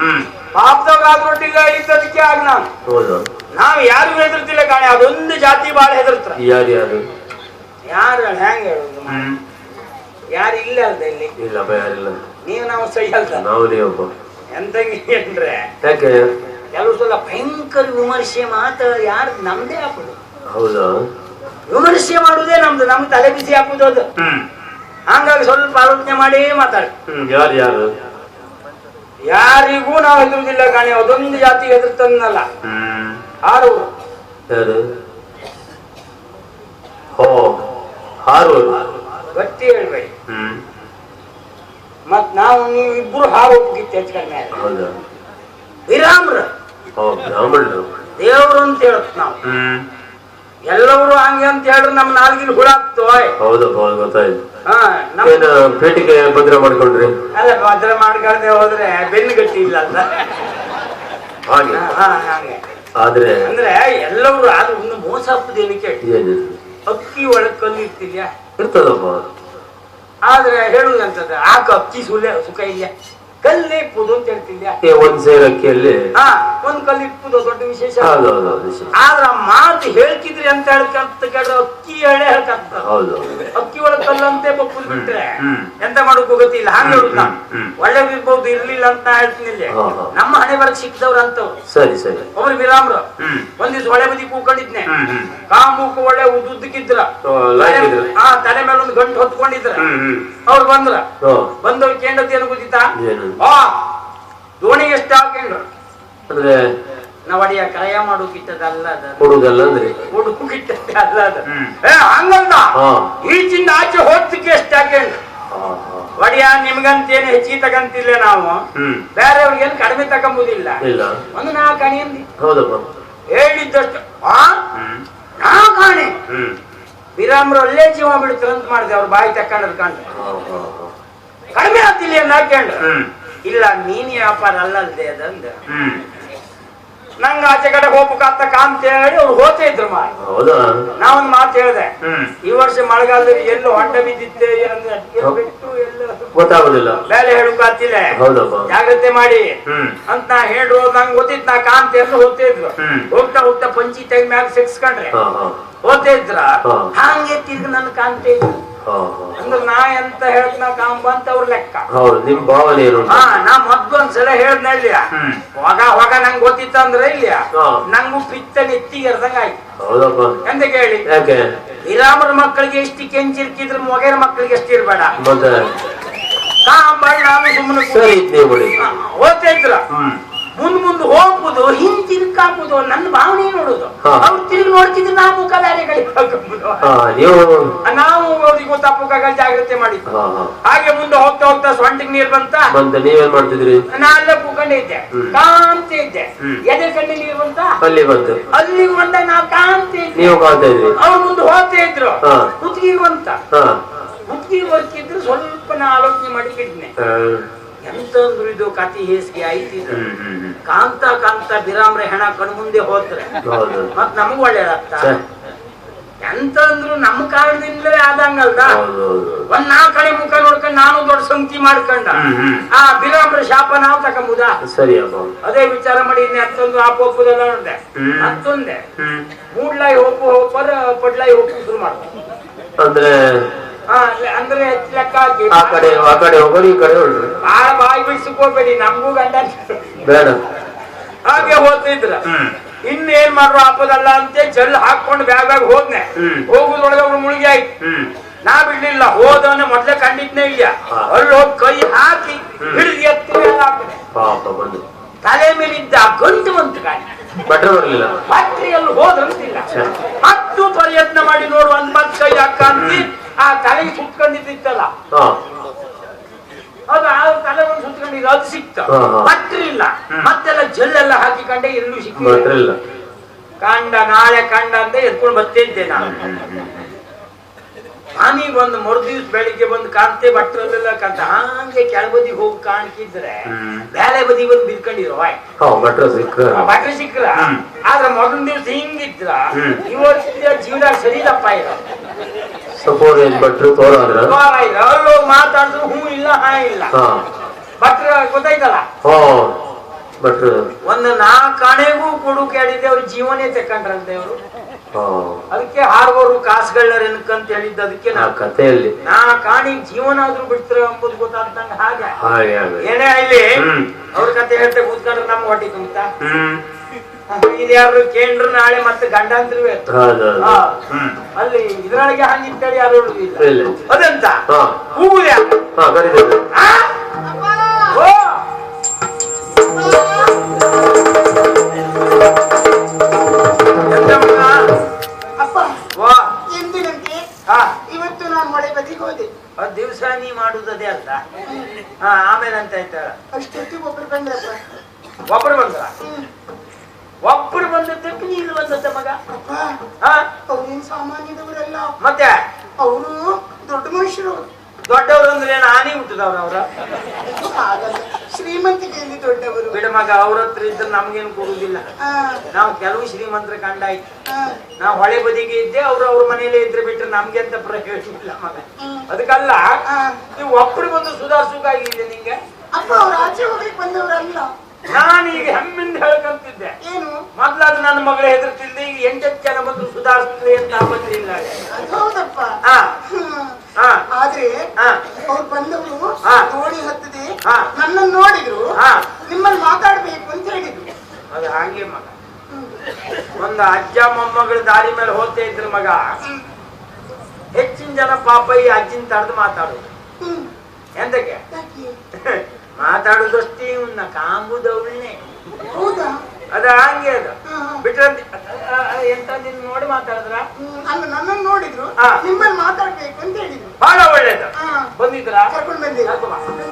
ಹ್ಮ್. ಪಾಪದಾಗ ಇಲ್ಲ ಇದ್ದದಕ್ಕೆ ಆಗ ನಾವು ಹೌದು. ನಾವ್ ಯಾರು ಹೆದರ್ತಿಲ್ಲ ಕಾಣೆ ಅದೊಂದು ಜಾತಿ ಬಾಳ ಹೆದರ್ತಾರ. ಯಾರು ಯಾರು? ಯಾರು ಹೆಂಗ ಹೇಳುದು ಯಾರು ಇಲ್ಲ ಅಲ್ದ ಇಲ್ಲಿ. ಇಲ್ಲ ಯಾರಿಲ್ಲ ನೀವು ನಾವು ಸೈ ಅಲ್ದ? ನಾವು ನೀವಪ್ಪ ಎಂತಂಗಿ ಅಂದ್ರೆ? ಯಾಕೆ ಕೆಲವು ಸಲ ಭಯಂಕರ ವಿಮರ್ಶೆ ಮಾತ ಯಾರು ನಮ್ದೇ ಹಾಕುದು. ಹೌದಾ? ವಿಮರ್ಶೆ ಮಾಡುದೇ ನಮ್ದು ನಮ್ ತಲೆ ಬಿಸಿ ಹಾಕುದು ಅದು. ಹ್ಮ್. ಹಂಗಾಗಿ ಸ್ವಲ್ಪ ಆಲೋಚನೆ ಮಾಡಿ ಮಾತಾಡಿ. ಯಾರು ಯಾರು? ಯಾರಿಗೂ ನಾವು ಹೆದರುವುದಿಲ್ಲ ಕಾಣಿ ಅದೊಂದು ಜಾತಿ ಹೆದರ್ತನಲ್ಲ ಆರು ಹೋ ಹಾರುವರು ಗಟ್ಟಿ ಹೇಳ್ಬೇಡಿ. ಮತ್ ನಾವು ನೀವು ಇಬ್ರು ಹಾವು ಹೋಗಿತ್ತು ಹೆಚ್ಚು ಕಡಿಮೆ ವಿರಾಮ್ರ. ದೇವ್ರು ಅಂತ ಹೇಳತ್ ನಾವು. ಎಲ್ಲವರು ಹಂಗೆ ಅಂತ ಹೇಳ್ರಿ ನಮ್ ನಾಲ್ಗಿಲ್ ಹುಳ ಆಗ್ತೋ ಹೌದು ಹೌದು ಗೊತ್ತಾಯ್ತು. ಏನ ಪೇಟಿಗೆ ಭದ್ರ ಮಾಡ್ಕೊಂಡ್ರಿ? ಅಲ್ಲ ಭದ್ರ ಮಾಡ್ಕೊಳ್ದೆ ಹೋದ್ರೆ ಬೆನ್ನು ಗಟ್ಟಿ ಇಲ್ಲ ಅಂತ. ಹಾಗೆ? ಆದ್ರೆ ಅಂದ್ರೆ ಎಲ್ಲವರು ಆದ್ರೆ ಒಂದು ಮೋಸ ಹಾಕುದೇನು ಕೇಳಿ ಅಕ್ಕಿ ಒಳಗ್ ಕಲ್ಲು ಇರ್ತಿದ್ಯಾ? ಇರ್ತದಪ್ಪ. ಆದ್ರೆ ಹೇಳುದಂತದ ಆಕ ಅಕ್ಕಿ ಸುಳ್ಳೆ ಸುಖ ಇಲ್ಲ ಕಲ್ಲೇ ಇಪ್ಪುದು ಅಂತ ಹೇಳ್ತಿದ್ಯಾ? ಏ ಒಂದ್ ಸೇರ್ ಅಕ್ಕಿಯಲ್ಲಿ ಹಾ ಒಂದ್ ಕಲ್ಲು ಇಪ್ಪುದು ವಿಶೇಷ? ಆದ್ರ ಮಾತು ಹೇಳ್ತಿದ್ರಿ ಅಂತ ಹೇಳ್ಕಂತ ಕೇಳಿದ್ರೆ ಅಕ್ಕಿ ಎಳೆ ಹೇಳ್ಕಂತ ಅಕ್ಕಿ ಒಳಗ್ ಕಲ್ಲಂತೆ ಬಕ್ಕುಲ್ ಬಿಟ್ರೆ. ಎಂತ ಮಾಡೋಕ್ ಗೊತ್ತಿಲ್ಲ ಹಾಗೆ ಹೇಳುದು ಒಳ್ಳೆ ಹ್ಮ್. ಇರ್ಲಿಲ್ಲ ಅಂತ ಹೇಳ್ತೀನಿ. ನಮ್ಮ ಹಣೆ ಬರಕ್ ಸಿಕ್ಕಿದವ್ರು ಅಂತವ್ರು. ಸರಿ ಸರಿ. ಒಬ್ರು ವಿರಾಮ್ರು. ಒಂದಿಸ್ ಒಂದ್ ದಿವ್ಸ ಒಳ್ಳೆ ಬದಿ ಕೂಕೊಂಡಿದ್ನೆ. ಕಾ ಹ್ಮ್. ಒಳ್ಳೆ ಉದ್ದುದ್ದಕ್ಕಿದ್ರ. ಆ ತಲೆ ಮೇಲೆ ಒಂದು ಗಂಟು ಹೊತ್ಕೊಂಡಿದ್ರ. ಅವ್ರು ಬಂದ್ರ. ಬಂದವ್ರು ಕೇಂದ್ರತೆ ಏನು ಗೊತ್ತಿತ್ತಾ? ಆ ದೋಣಿ ಎಷ್ಟು ಹಾಕೊಂಡ್ರು ಅಂದ್ರೆ ನಾವ್ ಅಡಿಯ ಕ್ರಯ ಮಾಡೋಕಿಟ್ಟದಲ್ಲ ಅದ. ಕೊಡುವುದಲ್ಲ ಅಂದ್ರೆ ಅಲ್ಲ ಅದ ಏ ಹಂಗಲ್ಲ ಹಾ. ಈಚಿಂದ ಆಚೆ ಹೊತ್ತಿಗೆ ಎಷ್ಟು ಹಾಕೊಂಡ್ರು ಹಾ, ಹಾ. ಒಡಿಯ ನಿಮ್ಗಂತೇನು ಹೆಚ್ಚಿಗೆ ತಗಂತಿಲ್ಲ ನಾವು. ಹ್ಮ್. ಬೇರೆಯವ್ರಿಗೆ ಏನು ಕಡಿಮೆ ತಗೊಂಬುದಿಲ್ಲ. ಇಲ್ಲ. ಒಂದು ನಾಲ್ಕು ಅಣಿ ಅಂದಿ. ಹೇಳಿದ್ದಷ್ಟು ಆ? ಹ್ಮ್. ನಾಲ್ಕು ಅಣಿ ವಿರಾಮ್ರು ಅಲ್ಲೇ ಜೀವ ಬಿಡ್ತಾರೆ ಅಂತ ಮಾಡಿದೆ ಅವ್ರು ಬಾಯಿ ತಕೊಂಡ್ರು ಕಂಡು. ಹಾ, ಹಾ, ಹಾ. ಕಡಿಮೆ ಆಗ್ತಿಲ್ಲ ಹ್ಮ್. ಇಲ್ಲ ನೀನ್ ವ್ಯಾಪಾರ ಅಲ್ಲಲ್ದೆ ಅದಂದ. ಹ್ಮ್. ನಂಗ ಆಚೆ ಕಡೆ ಹೋಗ್ಬೇಕಂತ ಕಾಂತ ಹೇಳಿ ಅವ್ರು ಹೋಗ್ತಾ ಇದ್ರು ಮಾ ಹೌದಾ? ನಾವೊಂದು ಮಾತು ಹೇಳ್ದೆ. ಈ ವರ್ಷ ಮಳೆಗಾಲದಲ್ಲಿ ಎಲ್ಲೋ ಹೊಂಡ ಬಿದ್ದಿತ್ತೆ ಎಲ್ಲೋ ಬಿಟ್ಟು ಎಲ್ಲೋ ಗೊತ್ತಾಗುದಿಲ್ಲ. ಬೇಲೆ ಹೇಳಕ್ಕಾತಿಲ್ಲ ಹೌದಪ್ಪ. ಜಾಗ್ರತೆ ಮಾಡಿ. ಅಂತ ನಾ ಹೇಳ್ರು ನಂಗೆ ಗೊತ್ತಿತ್ತು ನಾ ಕಾಂತ ಎಲ್ಲ ಹೋಗ್ತಾ ಇದ್ರು. ಹೋಗ್ತಾ ಹೋಗ್ತಾ ಪಂಚಿ ತೆಗ್ ಮ್ಯಾಗ ಸಿಕ್ಸ್ಕೊಂಡ್ರೆ. ಹೋಗ್ತಾ ಇದ್ರ? ಹಂಗೆ ತಿರ್ಗ ನನ್ನ ಕಾಂತ ಇದ್ರು. ಅಂದ್ರೆ ನಾ ಎಂತ ಹೇಳ್ತ ನಾ ಬಂತ ಅಂತ ಅವ್ರ ಲೆಕ್ಕ. ಹೌದು ನಿಮ್ ಭಾವನೆ ಏನು ಹಾ ನಾ ಮೊದ್ಲು ಒಂದ್ಸಲ ಹೇಳ್ದ ಇಲ್ಲಿಯ? ಹೊಗ ಹೊಗ ನಂಗೆ ಗೊತ್ತಿತ್ತಂದ್ರೆ ಇಲ್ಲಿಯ? ಹಾ. ನಂಗೂ ಪಿತ್ತ ನೆತ್ತಿಗೆ ಇರ್ದಂಗ ಆಯ್ತು. ಹೌದಪ್ಪ. ಎಂತ ಕೇಳಿ? ಯಾಕೆ? ವಿರಾಮರ ಮಕ್ಕಳಿಗೆ ಎಷ್ಟು ಕೆಂಚಿರ್ಕಿದ್ರೆ ಮೊಗೇರ ಮಕ್ಕಳಿಗೆ ಎಷ್ಟು ಇರ್ಬೇಡ. ಕಾಮ್ ಮಾಡಿ ನಾನು ಸುಮ್ಮನೆ ಸರಿ ನೀವು ಬಿಡಿ. ಓದ್ತಾ ಇದ್ರ? ಹ್ಮ್. ಮುಂದ್ ಮುಂದ್ ಹೋಗ್ಬೋದು ಹಿಂದ್ ತಿರ್ಕಾಕುದು ನನ್ನ ಭಾವನೆ ನೋಡುದು. ಅವ್ರು ತಿರುಗಿ ನೋಡ್ತಿದ್ರು ನಾ ಮುಖ ಬೇರೆ ಕಡೆ ನೀವು ಅವ್ರಿಗೆ ಗೊತ್ತಾಗ ಜಾಗ್ರತೆ ಮಾಡಿದ್ವಿ. ಹಾಗೆ ಮುಂದೆ ಹೋಗ್ತಾ ಹೋಗ್ತಾ ಸೊಂಟಿಗೆ ನೀರ್ ಬಂತ. ನೀವೇನ್ ಮಾಡ್ತಿದ್ರಿ ನಾ ಅಲ್ಲೇ ಕೂಕೊಂಡೇ ಇದ್ದೆ. ಕಾಂತಿ ಇದ್ದೆ. ಎದೆ ಕಣ್ಣಿ ನೀರ್ ಬಂತ? ಅಲ್ಲಿ ಬಂತು. ಅಲ್ಲಿ ಬಂದ ನಾವು ಕಾಂತಿ ಇದ್ದೆ. ಅವ್ರು ಮುಂದೆ ಹೋಗ್ತಾ ಇದ್ರು. ಕುತ್ತಿಗೆ ಬಂತ. ಕುತ್ತಿಗೆ ಬರ್ತಿದ್ರು ಸ್ವಲ್ಪ ನಾ ಆಲೋಚನೆ ಮಾಡಿ ಎಂತ ಅಂದ್ರು ಇದು ಕತಿ ಹೇಸಿಗೆ ಐತಿ ಕಾಂತ ಕಾಂತ ಬಿರಾಮ್ರೆ ಹೆಣ ಕಣ್ ಮುಂದೆ ಹೋದ್ರೆ ಹೌದು ಮತ್ ನಮಗ್ ಒಳ್ಳೇದಾಗ್ತ ಎಂತ ಅಂದ್ರು ನಮ್ ಕಾರಣದಿಂದಲೇ ಆದಂಗಲ್ದ? ಒಂದ್ ನಾ ಕಡೆ ಮುಖ ನೋಡ್ಕೊಂಡ್ ನಾನು ದೊಡ್ಡ ಸಂಕಿ ಮಾಡ್ಕೊಂಡ. ಆ ಬಿರಾಮ್ರ ಶಾಪ ನಾವು ತಕೊಂಬುದ ಸರಿ ಅದೇ ವಿಚಾರ ಮಾಡಿ ಇನ್ನು ಹತ್ತೊಂದು ಆ ಒಪ್ಪುದೆಲ್ಲ ನೋಡ್ದೆ. ಹತ್ತೊಂದೆ ಮೂಡ್ಲಾಯಿ ಒಪ್ಪು ಹೋಪರ್ ಪಡ್ಲಾಯಿ ಹೋಪು ಶುರು ಮಾಡ್ತಾರೆ ಅಂದ್ರೆ ಅಂದ್ರೆ ಲೆಕ್ಕ ಹಾಕಿ ಆ ಕಡೆ ಆ ಕಡೆ ಹೋಗೋರು ಈ ಕಡೆ ಹೊಳ್ರಿ ಬಾಳ ಬಾಯಿ ಬಿಡಿಸ್ಕೋಬೇಡಿ ನಮಗೂ ಗಂಡ. ಬೇಡ. ಹಾಗೆ ಓದ್ತಿದ್ರ ಹ್ಮ್. ಇನ್ನೇನ್ ಮಾಡ್ರು ಆಪದಲ್ಲ ಅಂತ ಜಲ್ ಹಾಕೊಂಡು ಬ್ಯಾಗ್ ಬ್ಯಾಗ್ ಹೋದ್ನೆ. ಹೋಗುದೊಳಗೆ ಹೋಗುದ್ರೊಳಗೆ ಅವ್ರು ಮುಳುಗಿ ಆಯ್ತು. ಹ್ಮ್. ನಾ ಬಿಡ್ಲಿಲ್ಲ ಹೋದವನ ಮೊದ್ಲೇ ಕಂಡಿದ್ನೇ ಇಲ್ಲ. ಅಲ್ಲಿ ಹೋಗಿ ಕೈ ಹಾಕಿ. ಹಿಡಿದು ಎತ್ತಿ ಮೇಲೆ ಪಾಪ ಬಂದು. ತಲೆ ಮೇಲಿದ್ದ ಗಂಟು ಬಂತು ಗಾಡಿ. ಬಟ್ರೆ ಬರ್ಲಿಲ್ಲ. ರಾತ್ರಿಯಲ್ಲಿ ಹೋದ್ರಂತಿಲ್ಲ ಹತ್ತು ಪ್ರಯತ್ನ ಮಾಡಿ ನೋಡು ಒಂದ್ ಮತ್ ಕೈ ಹಾಕಿ ಆ ತಲೆಗೆ ಸುತ್ಕೊಂಡಿದ್ದಿತ್ತಲ್ಲ ಅದು ಆ ತಲೆ ಒಂದು ಸುತ್ಕೊಂಡಿದ್ದು ಅದು ಸಿಕ್ತ. ಹ್ಮ್. ಮತ್ತೆಲ್ಲ ಜಲ್ಲೆಲ್ಲ ಹಾಕಿಕೊಂಡೆ ಎಲ್ಲೂ ಸಿಕ್ಕಿಲ್ಲ ಕಾಂಡ ಕಂಡ ನಾಳೆ ಕಂಡ ಅಂತ ಎತ್ಕೊಂಡು ಬರ್ತಿದ್ದೆ ನಾನು. ನಾನೀಗ ಬಂದು ಮರುದಿವ್ಸ ಬೆಳಿಗ್ಗೆ ಬಂದು ಕಾಂತೆ ಭಟ್ರಲ್ಲೆಲ್ಲ ಕಂತ ಹಂಗೆ ಕೆಳಬದಿಗೆ ಹೋಗಿ ಕಾಣ್ಕಿದ್ರೆ. ಬೇರೆ ಬದಿ ಬಂದು ಬಿದ್ಕೊಂಡಿರೋ ಭಟ್ರ ಸಿಕ್ಕ್ರ. ಆದ್ರೆ ಮೊದಲ ದಿವ್ಸ ಹಿಂಗಿದ್ರ. ಇವತ್ತಿನ ಜೀವನ ಸರಿದಪ್ಪ ಇರೋ ಸಪೋಸ್ ಏನ್ ಬಟ್ರು ತೋರಾದ್ರ ಮಾತಾಡಿದ್ರು ಹೂ ಇಲ್ಲ ಹಾ ಇಲ್ಲ ಭಟ್ರ ಗೊತ್ತಾಯ್ತಲ್ಲ? ಹೋ ಭಟ್ರು ಒಂದು ನಾ ಕಾಣೆಗೂ ಕೊಡು ಕೇಳಿದ್ದೆ ಅವ್ರ ಜೀವನೇ ತಕೊಂಡ್ರಂತೆ ಅವರು. ಆ, ಅದಕ್ಕೆ ಹಾರ್ವರು ಕಾಸುಗಳರ ಎನ್ಕಂತ ಹೇಳಿದ್ದು ಅದಕ್ಕೆ ನಾ ಕಥೆಯಲ್ಲಿ. ನಾ ಕಾಣಿ ಜೀವನ ಆದ್ರೂ ಬಿಡ್ತಾರೆ ಎಂಬುದು ಗೊತ್ತಾಗ್ತಂಗ ಹಾಗೆ. ಏನೇ ಇಲ್ಲಿ. ಅವ್ರ ಕತೆ ಹೇಳ್ತೇವೆ ಕೂತ್ಕೊಂಡ್ರೆ ನಮ್ಗೆ ಹೊಟ್ಟಿ ತುಂಬುತ್ತಾ ಇದ್ಯಾರು ಕೇಂದ್ರ ನಾಳೆ ಮತ್ತೆ ಗಂಡ. ಹ್ಮ್ ಅಲ್ಲಿ ಇದ್ರೊಳಗೆ ಹಂಗಿತ್ತೇಳಿ ಯಾರು ಹೇಳುದಿಲ್ಲ ಇಲ್ಲ ಅದಂತ? ಹಾ. ಹೂವುದೇ ಹಾ ಕರೀತೇನೆ ಓ! ಎಂತ ಮಗ? ಅಪ್ಪ ವಾ. ಎಂದಿನಂತೆ ಹಾ. ಇವತ್ತು ನಾನು ಮಳೆ ಬದಿಗೆ ಹೋದೆ. ದಿವಸ ನೀ ಮಾಡುದೇ ಅಂತ ಹಾ ಆಮೇಲೆ ಅಂತ ಆಯ್ತಾಳ ಅಷ್ಟೊತ್ತಿಗೆ ಒಬ್ರು ಬಂದ್ರಪ್ಪ ಒಬ್ರು ಬಂದ್ರ? ಒಬ್ರು ಬಂದದ್ದಕ್ಕೆ ನೀನು ಬಂದದ್ದ ಮಗ. ಅವ್ರೇನ್ ಸಾಮಾನ್ಯದವರಲ್ಲ? ಮತ್ತೆ? ಅವರು ದೊಡ್ಡ ಮನುಷ್ಯರು. ದೊಡ್ಡವರು ಅಂದ್ರೆ ನಾನೇ ಹುಟ್ಟಿದವ್ರ ಅವ್ರ? ಶ್ರೀಮಂತಿಕೆಯಲ್ಲಿ ದೊಡ್ಡವರು. ಬಿಡ ಮಗ ಅವ್ರ ಹತ್ರ ಇದ್ರೆ ನಮ್ಗೇನು ಕೊಡುದಿಲ್ಲ ನಾವು ಕೆಲವು ಶ್ರೀಮಂತರ ಕಂಡ ಆಯ್ತು. ನಾವು ಹೊಳೆ ಬದಿಗೆ ಇದ್ದೆ ಅವ್ರು ಅವ್ರ ಮನೇಲೆ ಇದ್ರೆ ಬಿಟ್ರೆ ನಮ್ಗೆ ಅಂತ ಪ್ರಯೋಜನ ಇಲ್ಲ ಮಗ. ಅದಕ್ಕಲ್ಲ. ನೀವು ಒಬ್ಬರು ಬಂದು ಸುಧಾರಿಸೋಕಾಗಿದೆ ನಿಂಗೆ? ಅಪ್ಪ ಅವ್ರ ಆಚೆ ಹೋಗ್ಲಿಕ್ಕೆ ಬಂದವರಲ್ಲ. ನಾನು ಈಗ ಹೆಮ್ಮಿಂದ ಹೇಳ್ಕಂತಿದ್ದೆ. ಏನು? ಮೊದ್ಲಾದ ನನ್ನ ಮಗಳ ಹೆದರ್ತಿದ್ದೆ ಈಗ ಎಂಟತ್ತು ಜನ ಬಂದು ಸುಧಾರಿಸ್ತದೆ ಅಂತ ಆಪತ್ತಿ ಇಲ್ಲ ಅದು ಹೌದಪ್ಪ. ಆದ್ರೆ ಅವ್ರು ಬಂದವರು ನೋಡಿ ಹತ್ತದೆ. ನನ್ನನ್ನು ನೋಡಿದ್ರು. ನಿಮ್ಮಲ್ಲಿ ಮಾತಾಡ್ಬೇಕು ಅಂತ ಹೇಳಿದ್ರು. ಅದು ಹಾಗೆ ಮಗ. ಒಂದು ಅಜ್ಜ ಮೊಮ್ಮಗಳ ದಾರಿ ಮೇಲೆ ಹೋಗ್ತಾ ಇದ್ರ ಮಗ. ಹೆಚ್ಚಿನ ಜನ ಪಾಪ ಈ ಅಜ್ಜಿನ ತಡೆದು ಮಾತಾಡೋದು. ಎಂತಕ್ಕೆ? ಮಾತಾಡುದಷ್ಟೇ ಉನ್ನ ಕಾಂಬುದವಳನೆ ಹೌದಾ? ಅದ ಹಂಗೆ ಅದು. ಬಿಟ್ರ ಎಂತ ನಿನ್ ನೋಡಿ ಮಾತಾಡಿದ್ರ? ಅಲ್ಲ ನನ್ನನ್ನು ನೋಡಿದ್ರು. ನಿಮ್ಮಲ್ಲಿ ಮಾತಾಡ್ಬೇಕು ಅಂತ ಹೇಳಿದ್ರು. ಬಹಳ ಒಳ್ಳೇದು. ಬಂದಿದ್ರ? ಕರ್ಕೊಂಡು ಬಂದಿದ್ರು.